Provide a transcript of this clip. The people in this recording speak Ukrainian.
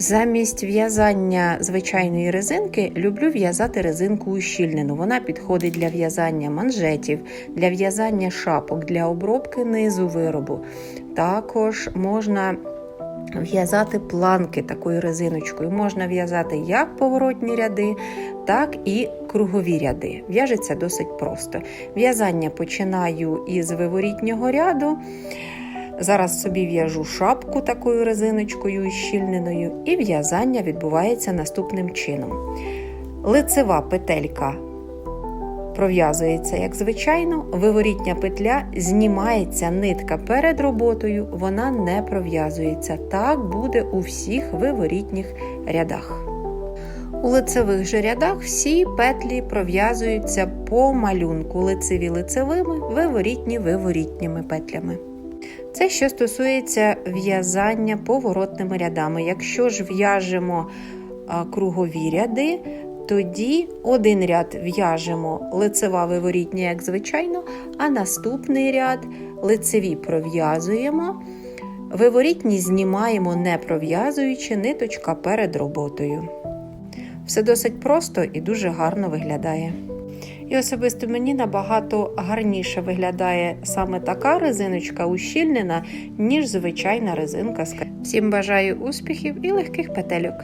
Замість в'язання звичайної резинки люблю в'язати резинку ущільнену. Вона підходить для в'язання манжетів, для в'язання шапок, для обробки низу виробу. Також можна в'язати планки такою резиночкою. Можна в'язати як поворотні ряди, так і кругові ряди. В'яжеться досить просто. В'язання починаю із виворітнього ряду. Зараз собі в'яжу шапку такою резиночкою щільненою, і в'язання відбувається наступним чином. Лицева петелька пров'язується як звичайно, виворітня петля знімається нитка перед роботою, вона не пров'язується. Так буде у всіх виворітніх рядах. У лицевих же рядах всі петлі пров'язуються по малюнку лицеві лицевими, виворітні виворітніми петлями. Це що стосується в'язання поворотними рядами. Якщо ж в'яжемо кругові ряди, тоді один ряд в'яжемо лицева виворітня, як звичайно, а наступний ряд лицеві пров'язуємо, виворітні знімаємо, не пров'язуючи ниточка перед роботою. Все досить просто і дуже гарно виглядає. І особисто мені набагато гарніше виглядає саме така резиночка ущільнена, ніж звичайна резинка. Всім бажаю успіхів і легких петельок.